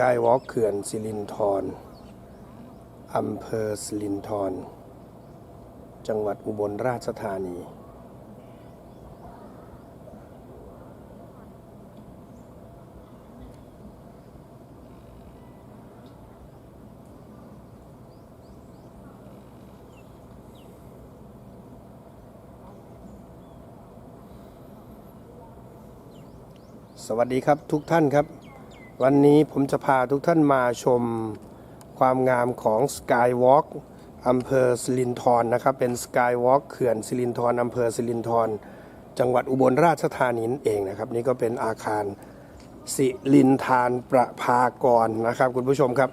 กายวอล์กเขื่อนสิรินธรอำเภอสิรินธรจังหวัดอุบลราชธานี สวัสดีครับทุกท่านครับ วันนี้ผมจะพาทุกท่านมาชมความงามของ Skywalk อำเภอสิรินธรนะครับ เป็น Skywalk เขื่อนสิรินธรอำเภอสิรินธรจังหวัดอุบลราชธานีนั่นเองนะครับ นี่ก็เป็นอาคารสิรินทานประภากรนะครับ คุณผู้ชมครับ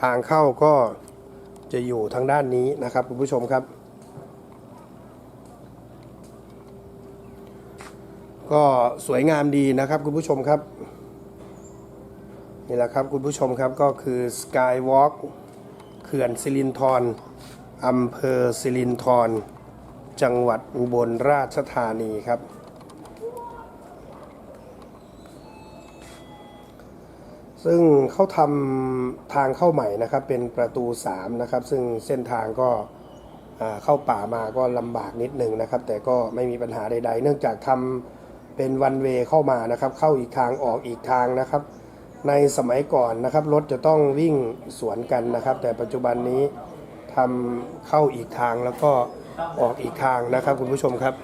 ทางเข้าก็จะอยู่ทางด้านนี้นะครับ คุณผู้ชมครับ ก็สวยงามดีนะครับ คุณผู้ชมครับ นี่แหละครับคุณผู้ชมครับก็คือ Skywalk เขื่อนสิรินธรอำเภอสิรินธรจังหวัดอุบลราชธานีครับ ซึ่งเขาทำทางเข้าใหม่นะครับเป็นประตู 3 นะครับ ซึ่งเส้นทางก็เข้าป่ามาก็ลำบากนิดนึงนะครับ แต่ก็ไม่มีปัญหาใดๆ เนื่องจากทำเป็นวันเวเข้ามานะครับ เข้าอีกทางออกอีกทางนะครับ ในสมัยก่อนนะครับรถจะต้องวิ่งสวนกันนะครับ แต่ปัจจุบันนี้ทำเข้าอีกทางแล้วก็ออกอีกทางนะครับคุณผู้ชมครับ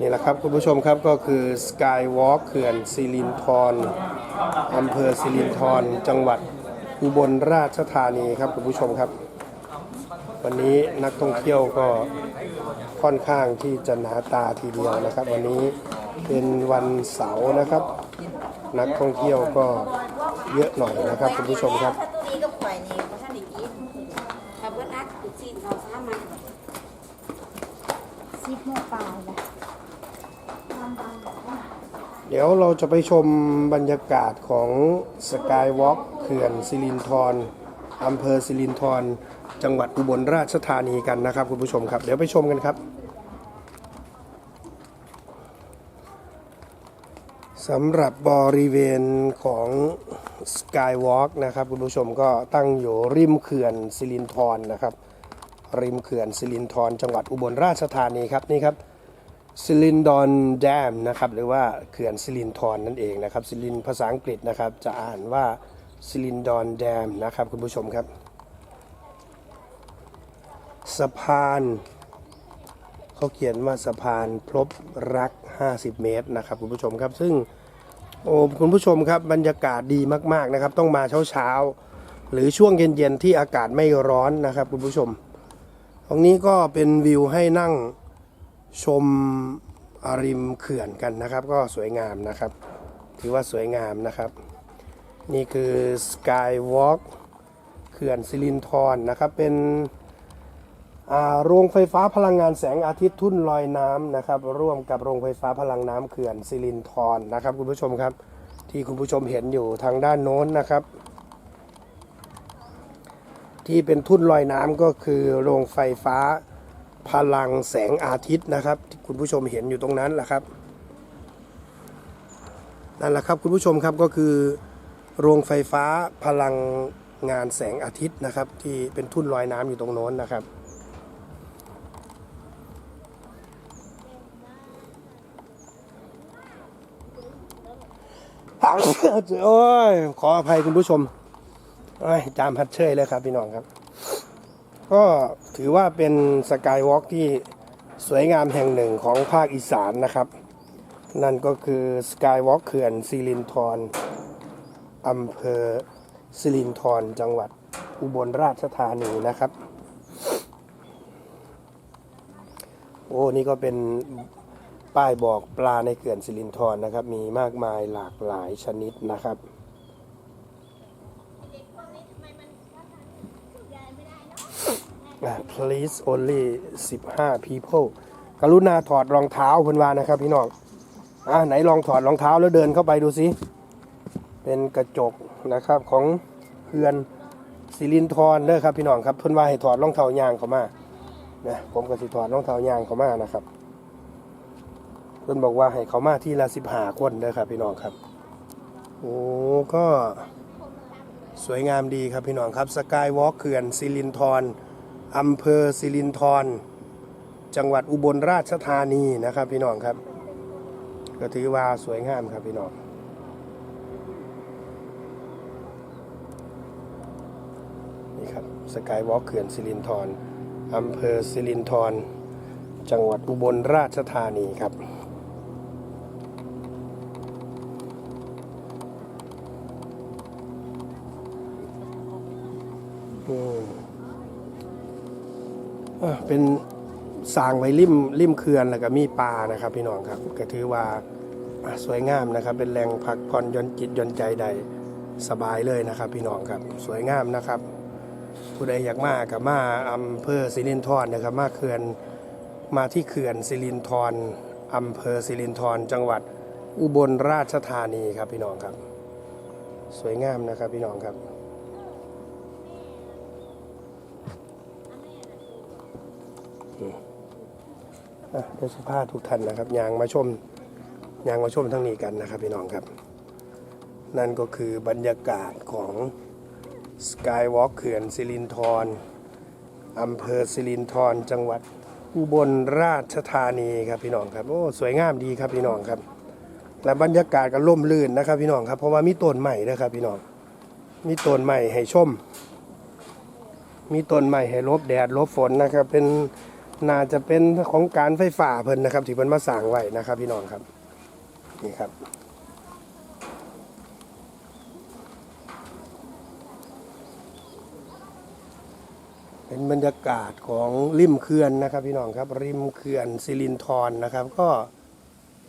นี่แหละครับคุณผู้ชมครับก็คือ Skywalk เขื่อนสิรินธรอำเภอสิรินธรจังหวัดอุบลราชธานีครับคุณผู้ชมครับ วันนี้นักท่องเที่ยวก็ค่อนข้างที่จะหนาตาทีเดียวนะครับ วันนี้เป็นวันเสาร์นะครับ นักท่องเที่ยวก็เยอะหน่อยนะครับคุณผู้ชมครับเพราะท่านได้กินถ้าเบิ้ลอัดตุจีนเราสามารถซิปหัวปลายละเดี๋ยวเราจะไปชมบรรยากาศของสกายวอล์กเขื่อนสิรินธรอำเภอสิรินธรจังหวัดอุบลราชธานีกันนะครับคุณผู้ชมครับ เดี๋ยวไปชมกันครับ สำหรับบริเวณของสกายวอล์กนะครับคุณผู้ชมก็ตั้งอยู่ริมเขื่อนสิรินธรนะครับ ริมเขื่อนสิรินธรจังหวัดอุบลราชธานีครับนี่ครับซิลินดอนแดมนะครับหรือว่าเขื่อนซิลินทอนนั่นเองนะครับซิลินภาษาอังกฤษนะครับจะอ่านว่าซิลินดอนแดมนะครับคุณผู้ชมครับ สะพาน เขาเขียนว่าสะพานพลบรัก 50 เมตรนะครับคุณผู้ชมครับซึ่งโอ้คุณผู้ชมครับบรรยากาศดีมากๆนะครับ ต้องมาเช้าๆ หรือช่วงเย็นๆ ที่อากาศไม่ร้อนนะครับคุณผู้ชม ตรงนี้ก็เป็นวิวให้นั่งชมริมเขื่อนกันนะครับ ก็สวยงามนะครับ ถือว่าสวยงามนะครับ นี่คือ Skywalk เขื่อนสิรินธรนะครับเป็น โรงไฟฟ้าพลังงานแสงอาทิตย์ทุ่นลอยน้ำนะครับร่วมกับโรงไฟฟ้าพลังน้ำเขื่อนสิรินธรนะครับคุณผู้ชมครับ ที่คุณผู้ชมเห็นอยู่ทางด้านโน้นนะครับ ที่เป็นทุ่นลอยน้ำก็คือโรงไฟฟ้าพลังแสงอาทิตย์นะครับที่คุณผู้ชมเห็นอยู่ตรงนั้นแหละครับนั่นแหละครับคุณผู้ชมครับก็คือโรงไฟฟ้าพลังงานแสงอาทิตย์นะครับ ที่เป็นทุ่นลอยน้ำอยู่ตรงโน้นนะครับ โอ้ย ขออภัยคุณผู้ชมโอ้ยจามพัดเชยเลยครับพี่น้องครับ ก็ถือว่าเป็นสกายวอล์กที่สวยงามแห่งหนึ่งของภาคอีสานนะครับ นั่นก็คือสกายวอล์กเขื่อนสิรินธรอำเภอสิรินธรจังหวัดอุบลราชธานีนะครับ โอ้ นี่ก็เป็น ป้ายบอกปลาในเขื่อนสิรินธรนะครับ มีมากมายหลากหลายชนิดนะครับอะ please only 15 people กรุณาถอดรองเท้าเพิ่นวานะครับพี่น้องอะไหนลองถอดรองเท้าแล้วเดินเข้าไปดูสิ เป็นกระจกนะครับของเพื่อนสิรินทรเด้อครับพี่น้องครับเพิ่นว่าให้ถอดรองเท้ายางเขามานะผมก็สิถอดรองเท้ายางเขามานะครับ พิ่นบอกว่าให้เขามาที่ละ15คนเด้อครับพี่น้องครับ โอ้ก็สวยงามดีครับพี่น้องครับสกายวอล์กเขื่อนสิรินธรอำเภอสิรินธรจังหวัดอุบลราชธานีนะครับพี่น้องครับ ก็ถือว่าสวยงามครับพี่น้องนี่ครับสกายวอล์กเขื่อนสิรินธรอำเภอสิรินธรจังหวัดอุบลราชธานีครับ เป็นสร้างไว้ริมริมเขื่อนแล้วก็มีปลานะครับพี่น้องครับก็ถือว่าสวยงามนะครับ เป็นแหล่งพักผ่อนย่อนจิตย่อนใจได้สบายเลยนะครับ พี่น้องครับสวยงามนะครับ ผู้ใดอยากมากับมาอำเภอสิรินธรนะครับ มาเขื่อนมาที่เขื่อนสิรินธรอำเภอสิรินธรจังหวัดอุบลราชธานีครับพี่น้องครับ สวยงามนะครับพี่น้องครับ เดี๋ยสุภาพทุกท่านนะครับยางมาชมยางมาชมทั้งนี้กันนะครับพี่น้องครับ นั่นก็คือบรรยากาศของสกายวอล์กเขื่อนสิรินธรอำเภอสิรินธรจังหวัดอุบลราชธานีครับพี่น้องครับโอ้สวยงามดีครับพี่น้องครับ และบรรยากาศก็ร่มรื่นนะครับพี่น้องครับเพราะว่ามีต้นใหม่นะครับพี่น้องมีต้นใหม่ให้ชม มีต้นใหม่ให้ลบแดดลบฝนนะครับเป็น น่าจะเป็นของการไฟฟ้าเพิ่นนะครับ ที่เพิ่นมาสร้างไว้นะครับ พี่น้องครับนี่ครับเป็นบรรยากาศของริมเขื่อนนะครับ พี่น้องครับ ริมเขื่อนสิรินธรนะครับ ก็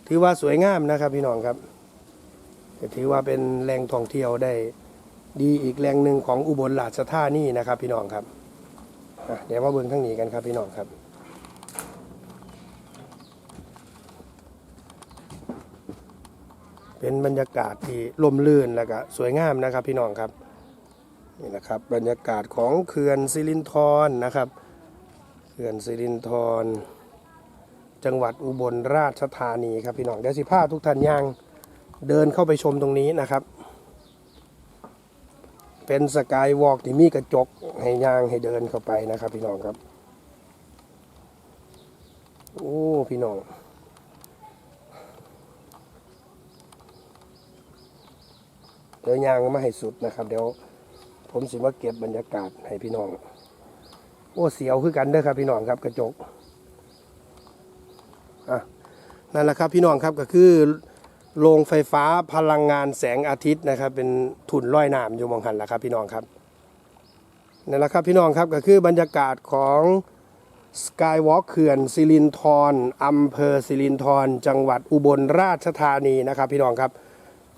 ถือว่าสวยงามนะครับ พี่น้องครับถือว่าเป็นแหล่งท่องเที่ยวได้ดีอีกแหล่งหนึ่งของอุบลราชธานีนะครับ พี่น้องครับเดี๋ยวมาเบิ่งทั้งนี้กันครับพี่น้องครับ เป็นบรรยากาศที่ร่มรื่นแล้วก็สวยงามนะครับพี่น้องครับนี่นะครับบรรยากาศของเขื่อนสิรินธรนะครับเขื่อนสิรินธรจังหวัดอุบลราชธานีครับพี่น้องเดี๋ยวสิพาทุกท่านย่างเดินเข้าไปชมตรงนี้นะครับ เป็นสกายวอล์กที่มีกระจกให้ย่างให้เดินเข้าไปนะครับพี่น้องครับ โอ้พี่น้อง เดี๋ยวยางมาให้สุดนะครับ เดี๋ยวผมสิมาเก็บบรรยากาศให้พี่น้อง โอ้เสียวคือกันเด้อครับพี่น้องครับกระจกอะนั่นแหละครับพี่น้องครับก็คือโรงไฟฟ้าพลังงานแสงอาทิตย์นะครับ เป็นทุนร้อยน้ำอยู่มองหันแหละครับพี่น้องครับนั่นแหละครับพี่น้องครับก็คือบรรยากาศของสกายวอล์กเขื่อนสิรินธรอำเภอสิรินธรจังหวัดอุบลราชธานีนะครับ พี่น้องครับ